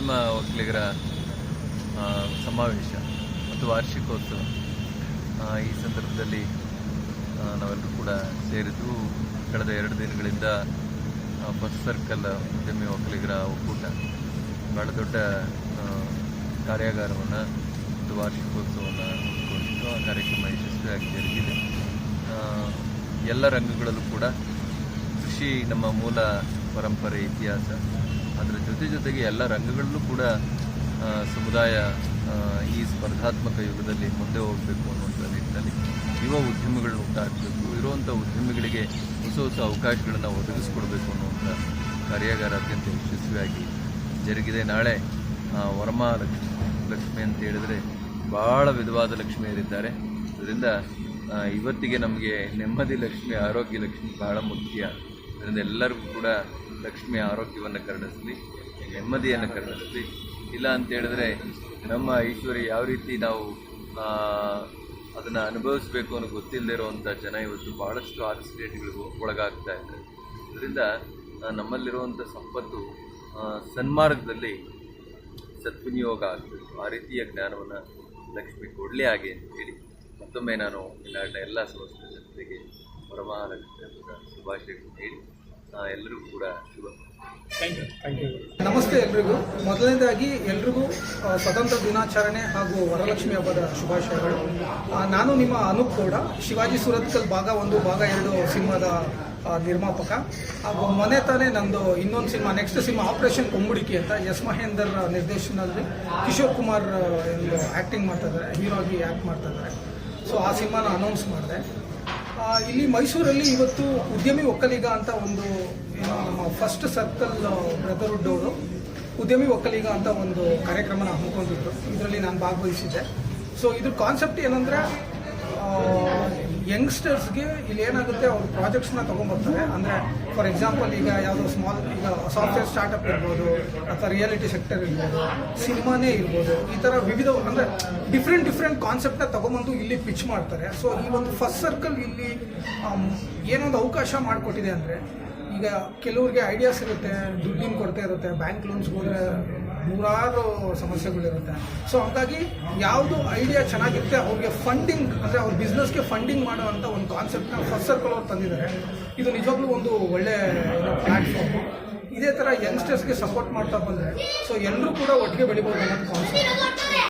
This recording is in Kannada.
ಉದ್ಯಮ ಒಕ್ಕಲಿಗರ ಸಮಾವೇಶ ಮತ್ತು ವಾರ್ಷಿಕೋತ್ಸವ. ಈ ಸಂದರ್ಭದಲ್ಲಿ ನಾವೆಲ್ಲರೂ ಕೂಡ ಸೇರಿದ್ದು ಕಳೆದ ಎರಡು ದಿನಗಳಿಂದ ಬಸ್ ಸರ್ಕಲ್ ಉದ್ಯಮಿ ಒಕ್ಕಲಿಗರ ಒಕ್ಕೂಟ. ಬಹಳ ದೊಡ್ಡ ಕಾರ್ಯಾಗಾರವನ್ನು ಮತ್ತು ವಾರ್ಷಿಕೋತ್ಸವವನ್ನು ಹಮ್ಮಿಕೊಂಡಿತ್ತು ಆ ಕಾರ್ಯಕ್ರಮ ಯಶಸ್ವಿಯಾಗಿ ಜರುಗಿದೆ. ಎಲ್ಲ ರಂಗಗಳಲ್ಲೂ ಕೂಡ ಕೃಷಿ ನಮ್ಮ ಮೂಲ ಪರಂಪರೆ, ಇತಿಹಾಸ, ಅದರ ಜೊತೆ ಜೊತೆಗೆ ಎಲ್ಲ ರಂಗಗಳಲ್ಲೂ ಕೂಡ ಸಮುದಾಯ ಈ ಸ್ಪರ್ಧಾತ್ಮಕ ಯುಗದಲ್ಲಿ ಮುಂದೆ ಹೋಗಬೇಕು ಅನ್ನುವಂಥ ನಿಟ್ಟಿನಲ್ಲಿ ಯುವ ಉದ್ಯಮಗಳು ಹುಟ್ಟಾಕಬೇಕು ಇರುವಂಥ ಉದ್ಯಮಿಗಳಿಗೆ ಹೊಸ ಹೊಸ ಅವಕಾಶಗಳನ್ನು ಒದಗಿಸ್ಕೊಡ್ಬೇಕು ಅನ್ನುವಂಥ ಕಾರ್ಯಾಗಾರ ಅತ್ಯಂತ ಯಶಸ್ವಿಯಾಗಿ ಜರುಗಿದೆ. ನಾಳೆ ವರ್ಮ ವರಮಹಾಲಕ್ಷ್ಮಿ ಲಕ್ಷ್ಮಿ ಅಂತ ಹೇಳಿದರೆ ಭಾಳ ವಿಧವಾದ ಲಕ್ಷ್ಮಿಯರಿದ್ದಾರೆ ಅದರಿಂದ ಇವತ್ತಿಗೆ ನಮಗೆ ನೆಮ್ಮದಿ ಲಕ್ಷ್ಮಿ, ಆರೋಗ್ಯ ಲಕ್ಷ್ಮಿ ಬಹಳ ಮುಖ್ಯ. ಅದರಿಂದ ಎಲ್ಲರಿಗೂ ಕೂಡ ಲಕ್ಷ್ಮಿ ಆರೋಗ್ಯವನ್ನು ಕರುಣಿಸಲಿ, ನೆಮ್ಮದಿಯನ್ನು ಕರುಣಿಸಲಿ. ಇಲ್ಲ ಅಂತ ಹೇಳಿದ್ರೆ ನಮ್ಮ ಈಶ್ವರಿ ಯಾವ ರೀತಿ ನಾವು ಅದನ್ನು ಅನುಭವಿಸಬೇಕು ಅನ್ನೋ ಗೊತ್ತಿಲ್ಲದೆ ಇರುವಂಥ ಜನ ಇವತ್ತು ಭಾಳಷ್ಟು ಆಕ್ಸಿಡೆಂಟ್ಗಳಿಗೂ ಒಳಗಾಗ್ತಾ ಇದ್ದಾರೆ. ಇದರಿಂದ ನಮ್ಮಲ್ಲಿರುವಂಥ ಸಂಪತ್ತು ಸನ್ಮಾರ್ಗದಲ್ಲಿ ಸದ್ವಿನಿಯೋಗ ಆಗಬೇಕು ಆ ರೀತಿಯ ಜ್ಞಾನವನ್ನು ಲಕ್ಷ್ಮಿ ಕೊಡಲಿ ಹಾಗೆ ಅಂತ ಹೇಳಿ ಮತ್ತೊಮ್ಮೆ ನಾನು ಎಲ್ಲ ಸಂಸ್ಥೆ ಜನತೆಗೆ ವರಮಹಾಲಕ್ಷ್ಮಿ ಹಬ್ಬದ ಶುಭಾಶಯಗಳನ್ನು ಹೇಳಿ ಎಲ್ಲರಿಗೂ ಕೂಡ ಶುಭ. ನಮಸ್ತೆ ಎಲ್ರಿಗೂ. ಮೊದಲನೇದಾಗಿ ಎಲ್ರಿಗೂ ಸ್ವತಂತ್ರ ದಿನಾಚರಣೆ ಹಾಗೂ ವರಲಕ್ಷ್ಮಿ ಹಬ್ಬದ ಶುಭಾಶಯಗಳು. ನಾನು ನಿಮ್ಮ ಅನೂಪ್ ಗೌಡ ಶಿವಾಜಿ ಸುರತ್ಕಲ್ ಭಾಗ ಒಂದು ಭಾಗ ಎರಡು ಸಿನಿಮಾದ ನಿರ್ಮಾಪಕ. ಹಾಗೂ ಮೊನ್ನೆ ತಾನೇ ನಂದು ಇನ್ನೊಂದು cinema next cinema operation Kombudike ಅಂತ ಎಸ್ ಮಹೇಂದರ್ ನಿರ್ದೇಶನದಲ್ಲಿ ಕಿಶೋರ್ ಕುಮಾರ್ ಆ್ಯಕ್ಟಿಂಗ್ ಮಾಡ್ತಾ ಇದ್ದಾರೆ ಹೀರೋ ಆಗಿ ಆ್ಯಕ್ಟ್ ಮಾಡ್ತಾ ಇದ್ದಾರೆ. ಸೊ ಆ ಸಿನಿಮಾನ ಅನೌನ್ಸ್ ಮಾಡಿದೆ. ಇಲ್ಲಿ ಮೈಸೂರಲ್ಲಿ ಇವತ್ತು ಉದ್ಯಮಿ ಒಕ್ಕಲಿಗ ಅಂತ ಒಂದು ಫಸ್ಟ್ ಸರ್ಕಲ್ ಬ್ರದರ್ಹುಡ್ ಅವರು. ಉದ್ಯಮಿ ಒಕ್ಕಲಿಗ ಅಂತ ಒಂದು ಕಾರ್ಯಕ್ರಮನ ಹಮ್ಮಿಕೊಂಡಿದ್ರು ಇದರಲ್ಲಿ ನಾನು ಭಾಗವಹಿಸಿದ್ದೆ. ಸೊ ಇದ್ರ ಕಾನ್ಸೆಪ್ಟ್ ಏನಂದರೆ ಯಂಗ್ಸ್ಟರ್ಸ್ಗೆ ಇಲ್ಲಿ ಏನಾಗುತ್ತೆ ಅವ್ರು ಪ್ರಾಜೆಕ್ಟ್ಸ್ನ ತೊಗೊಂಬರ್ತಾರೆ ಅಂದರೆ ಫಾರ್ ಎಕ್ಸಾಂಪಲ್ ಈಗ ಯಾವುದೋ ಸ್ಮಾಲ್ ಈಗ ಸಾಫ್ಟ್ವೇರ್ ಸ್ಟಾರ್ಟಪ್ ಇರ್ಬೋದು, ಅಥವಾ ರಿಯಾಲಿಟಿ ಸೆಕ್ಟರ್ ಇರ್ಬೋದು, ಸಿನಿಮಾನೇ ಇರ್ಬೋದು, ಈ ಥರ ವಿವಿಧ ಅಂದರೆ ಡಿಫ್ರೆಂಟ್ ಡಿಫ್ರೆಂಟ್ ಕಾನ್ಸೆಪ್ಟ್ನ ತೊಗೊಂಬಂದು ಇಲ್ಲಿ ಪಿಚ್ ಮಾಡ್ತಾರೆ. ಸೊ ಈ ಒಂದು ಫಸ್ಟ್ ಸರ್ಕಲ್ ಇಲ್ಲಿ ಏನೊಂದು ಅವಕಾಶ ಮಾಡಿಕೊಟ್ಟಿದೆ ಅಂದರೆ ಈಗ ಕೆಲವ್ರಿಗೆ ಐಡಿಯಾಸ್ ಇರುತ್ತೆ, ದುಡ್ಡಿನ ಕೊರತೆ ಇರುತ್ತೆ ಬ್ಯಾಂಕ್ ಲೋನ್ಸ್ಗೆ ಹೋದರೆ ನೂರಾರು ಸಮಸ್ಯೆಗಳಿರುತ್ತೆ. ಸೊ ಹಾಗಾಗಿ ಯಾವುದು ಐಡಿಯಾ ಚೆನ್ನಾಗಿರುತ್ತೆ, ಅವ್ರಿಗೆ ಫಂಡಿಂಗ್ ಅಂದರೆ ಅವ್ರ ಬಿಸ್ನೆಸ್ಗೆ ಫಂಡಿಂಗ್ ಮಾಡುವಂಥ ಒಂದು ಕಾನ್ಸೆಪ್ಟ್ನ ಫಸ್ಟ್ ಸರ್ಕಲ್ ಅವ್ರು ತಂದಿದ್ದಾರೆ. ಇದು ನಿಜವಾಗ್ಲೂ ಒಂದು ಒಳ್ಳೆ ಪ್ಲ್ಯಾಟ್ಫಾರ್ಮು ಇದೇ ಥರ ಯಂಗ್ಸ್ಟರ್ಸ್ಗೆ ಸಪೋರ್ಟ್ ಮಾಡ್ತಾ ಬಂದರೆ ಸೊ ಎಲ್ಲರೂ ಕೂಡ ಒಟ್ಟಿಗೆ ಬೆಳಿಬೋದು ಅನ್ನೋದು ಕಾನ್ಸೆಪ್ಟ್